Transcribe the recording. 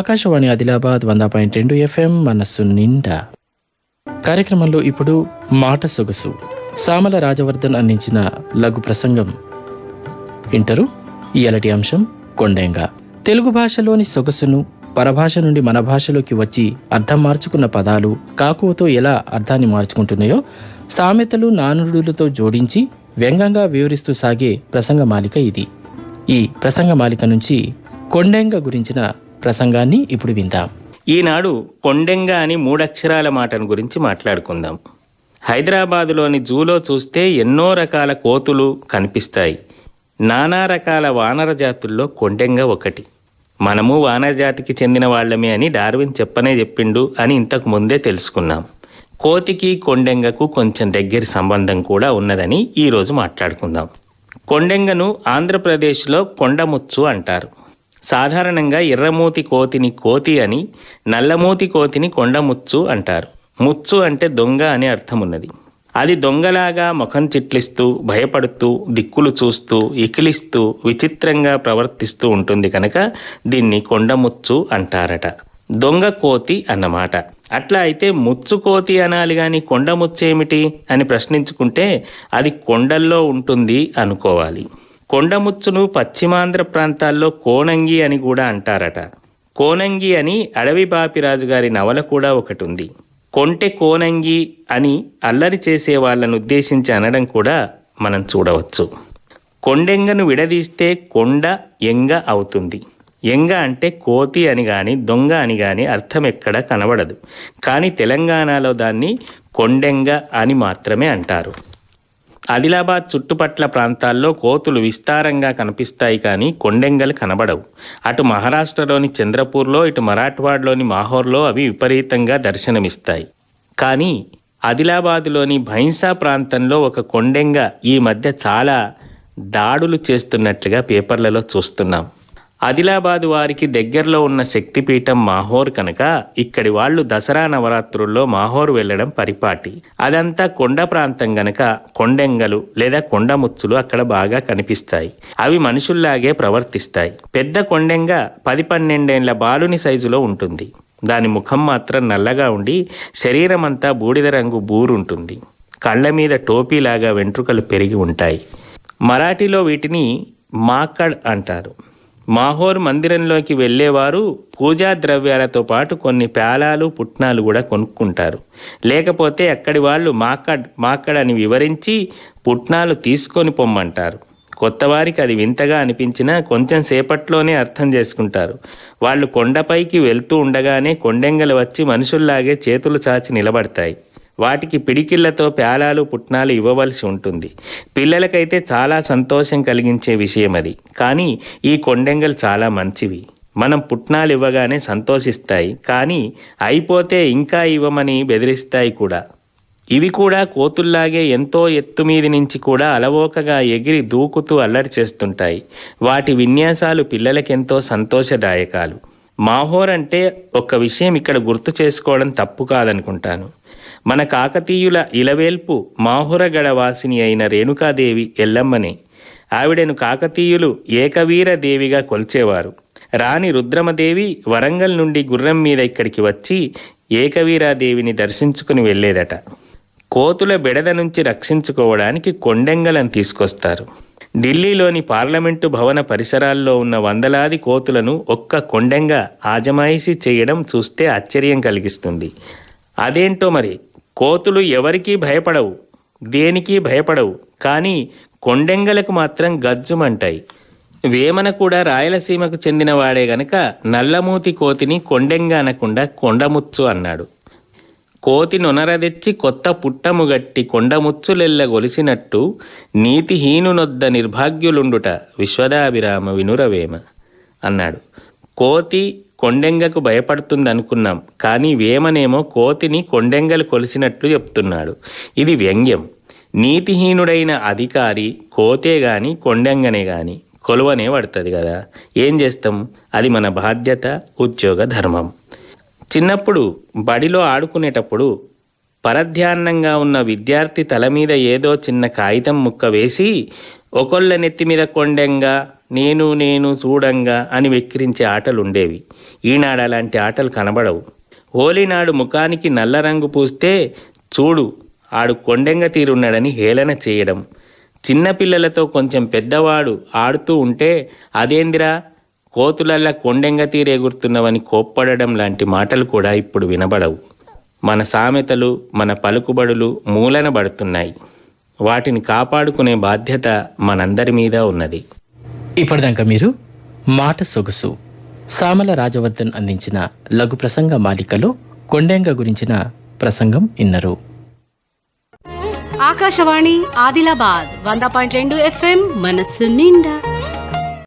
ఆకాశవాణి ఆదిలాబాద్ వంద పాయింట్ రెండు ఎఫ్ఎం మనస్సు నిండా. కార్యక్రమంలో ఇప్పుడు మాట సొగసు. సామల రాజవర్ధన్ అందించిన లఘు ప్రసంగం. వింటరు ఇయలటి అంశం కొండెంగ. తెలుగు భాషలోని సొగసును పరభాష నుండి మన భాషలోకి వచ్చి అర్థం మార్చుకున్న పదాలు కాకువతో ఎలా అర్థాన్ని మార్చుకుంటున్నాయో సామెతలు నానుడులతో జోడించి వ్యంగ్యంగా వివరిస్తూ సాగే ప్రసంగమాలిక ఇది. ఈ ప్రసంగమాలిక నుంచి కొండెంగ గురించిన ప్రసంగాన్ని ఇప్పుడు విందాం. ఈనాడు కొండెంగ అని మూడక్షరాల మాటను గురించి మాట్లాడుకుందాం. హైదరాబాదులోని జూలో చూస్తే ఎన్నో రకాల కోతులు కనిపిస్తాయి. నానా రకాల వానర జాతుల్లో కొండెంగ ఒకటి. మనము వానరజాతికి చెందిన వాళ్ళమే అని డార్విన్ చెప్పనే చెప్పిండు అని ఇంతకు ముందే తెలుసుకున్నాం. కోతికి కొండెంగకు కొంచెం దగ్గరి సంబంధం కూడా ఉన్నదని ఈరోజు మాట్లాడుకుందాం. కొండెంగను ఆంధ్రప్రదేశ్లో కొండముచ్చు అంటారు. సాధారణంగా ఎర్రమూతి కోతిని కోతి అని నల్లమూతి కోతిని కొండముచ్చు అంటారు. ముచ్చు అంటే దొంగ అనే అర్థం ఉన్నది అది దొంగలాగా ముఖం చిట్లిస్తూ భయపడుతూ దిక్కులు చూస్తూ ఇకిలిస్తూ విచిత్రంగా ప్రవర్తిస్తూ ఉంటుంది కనుక దీన్ని కొండముచ్చు అంటారట. దొంగ కోతి అన్నమాట. అట్లా అయితే ముచ్చు కోతి అనాలి కానీ కొండముచ్చేమిటి అని ప్రశ్నించుకుంటే అది కొండల్లో ఉంటుంది అనుకోవాలి. కొండముచ్చును పశ్చిమాంధ్ర ప్రాంతాల్లో కోనంగి అని కూడా అంటారట. కోనంగి అని అడవి బాపిరాజు గారి నవల కూడా ఒకటి ఉంది కొంటె కోనంగి అని అల్లరి చేసే వాళ్ళను ఉద్దేశించి అనడం కూడా మనం చూడవచ్చు. కొండెంగను విడదీస్తే కొండ ఎంగ అవుతుంది. ఎంగ అంటే కోతి అని గాని దొంగ అని గాని అర్థం ఎక్కడ కనబడదు. కానీ తెలంగాణలో దాన్ని కొండెంగ అని మాత్రమే అంటారు. ఆదిలాబాద్ చుట్టుపట్ల ప్రాంతాల్లో కోతులు విస్తారంగా కనిపిస్తాయి కానీ కొండెంగలు కనబడవు. అటు మహారాష్ట్రలోని చంద్రపూర్లో ఇటు మరాఠ్వాడ్లోని మాహోర్లో అవి విపరీతంగా దర్శనమిస్తాయి. కానీ ఆదిలాబాదులోని భైంసా ప్రాంతంలో ఒక కొండెంగ ఈ మధ్య చాలా దాడులు చేస్తున్నట్లుగా పేపర్లలో చూస్తున్నాం. ఆదిలాబాద్ వారికి దగ్గరలో ఉన్న శక్తిపీఠం మాహోర్ కనుక ఇక్కడి వాళ్ళు దసరా నవరాత్రుల్లో మాహోర్ వెళ్ళడం పరిపాటి. అదంతా కొండ ప్రాంతం గనక కొండెంగలు లేదా కొండముచ్చులు అక్కడ బాగా కనిపిస్తాయి. అవి మనుషుల్లాగే ప్రవర్తిస్తాయి. పెద్ద కొండెంగ పది పన్నెండేండ్ల బాలుని సైజులో ఉంటుంది. దాని ముఖం మాత్రం నల్లగా ఉండి శరీరం అంతా బూడిద రంగు బూరుంటుంది. కళ్ళ మీద టోపీలాగా వెంట్రుకలు పెరిగి ఉంటాయి. మరాఠీలో వీటిని మాకడ్ అంటారు. మాహోర్ మందిరంలోకి వెళ్ళేవారు పూజా ద్రవ్యాలతో పాటు కొన్ని పేలాలు పుట్నాలు కూడా కొనుక్కుంటారు. లేకపోతే అక్కడి వాళ్ళు మాకడ్ మాకడ్ అని వివరించి పుట్నాలు తీసుకొని పొమ్మంటారు. కొత్తవారికి అది వింతగా అనిపించినా కొంచెం సేపట్లోనే అర్థం చేసుకుంటారు. వాళ్ళు కొండపైకి వెళ్తూ ఉండగానే కొండెంగలు వచ్చి మనుషుల్లాగే చేతులు చాచి నిలబడతాయి. వాటికి పిడికిళ్ళతో ప్యాలాలు పుట్నాలు ఇవ్వవలసి ఉంటుంది. పిల్లలకైతే చాలా సంతోషం కలిగించే విషయం అది. కానీ ఈ కొండెంగలు చాలా మంచివి. మనం పుట్నాలు ఇవ్వగానే సంతోషిస్తాయి. కానీ అయిపోతే ఇంకా ఇవ్వమని బెదిరిస్తాయి కూడా. ఇవి కూడా కోతుల్లాగే ఎంతో ఎత్తు మీది నుంచి కూడా అలవోకగా ఎగిరి దూకుతూ అల్లరి చేస్తుంటాయి. వాటి విన్యాసాలు పిల్లలకెంతో సంతోషదాయకాలు. మాహోర్ అంటే ఒక విషయం ఇక్కడ గుర్తు చేసుకోవడం తప్పు కాదనుకుంటాను. మన కాకతీయుల ఇలవేల్పు మాహురగడ వాసిని అయిన రేణుకాదేవి ఎల్లమ్మని. ఆవిడను కాకతీయులు ఏకవీర దేవిగా కొల్చేవారు. రాణి రుద్రమదేవి వరంగల్ నుండి గుర్రం మీద ఇక్కడికి వచ్చి ఏకవీరాదేవిని దర్శించుకుని వెళ్ళేదట. కోతుల బెడద నుంచి రక్షించుకోవడానికి కొండెంగలను తీసుకొస్తారు. ఢిల్లీలోని పార్లమెంటు భవన పరిసరాల్లో ఉన్న వందలాది కోతులను ఒక్క కొండంగా ఆజమాయిషీ చేయడం చూస్తే ఆశ్చర్యం కలిగిస్తుంది. అదేంటో మరి? కోతులు ఎవరికీ భయపడవు దేనికి భయపడవు కానీ కొండెంగలకు మాత్రం గజ్జుమంటాయి. వేమన కూడా రాయలసీమకు చెందినవాడే గనక నల్లమూతి కోతిని కొండెంగ అనకుండా కొండముచ్చు అన్నాడు. కోతి నొనరదెచ్చి కొత్త పుట్టము గట్టి కొండముచ్చులెల్ల గొలిసినట్టు నీతిహీనునొద్ద నిర్భాగ్యులుండుట విశ్వదాభిరామ వినురవేమ అన్నాడు. కోతి కొండెంగకు భయపడుతుందనుకున్నాం కానీ వేమనేమో కోతిని కొండెంగలు కొలిసినట్లు చెప్తున్నాడు. ఇది వ్యంగ్యం. నీతిహీనుడైన అధికారి కోతే గాని కొండెంగనే గాని కొలువనే పడుతుంది కదా ఏం చేస్తాం? అది మన బాధ్యత ఉద్యోగ ధర్మం. చిన్నప్పుడు బడిలో ఆడుకునేటప్పుడు పరధ్యాన్నంగా ఉన్న విద్యార్థి తల మీద ఏదో చిన్న కాగితం ముక్క వేసి ఒకళ్ళ నెత్తి మీద కొండెంగా నేను నేను చూడంగా అని వెక్కిరించే ఆటలు ఉండేవి ఈనాడు అలాంటి ఆటలు కనబడవు. హోలీనాడు ముఖానికి నల్ల రంగు పూస్తే చూడు ఆడు కొండెంగ తీరున్నాడని హేళన చేయడం. చిన్నపిల్లలతో కొంచెం పెద్దవాడు ఆడుతూ ఉంటే అదేందిరా కోతులల్లా కొండెంగ తీరు ఎగురుతున్నవని కోప్పడడం లాంటి మాటలు కూడా ఇప్పుడు వినబడవు. మన సామెతలు మన పలుకుబడులు మూలన పడుతున్నాయి. వాటిని కాపాడుకునే బాధ్యత మనందరి మీద ఉన్నది. ఇప్పటిదాకా మీరు మాట సొగసు సామల రాజవర్ధన్ అందించిన లఘు ప్రసంగ మాలికలో కొండెంగ గురించిన ప్రసంగం ఇన్నరు. ఆకాశవాణి ఆదిలాబాద్ వంద పాయింట్ రెండు ఎఫ్ఎం మనస్సు నిండా.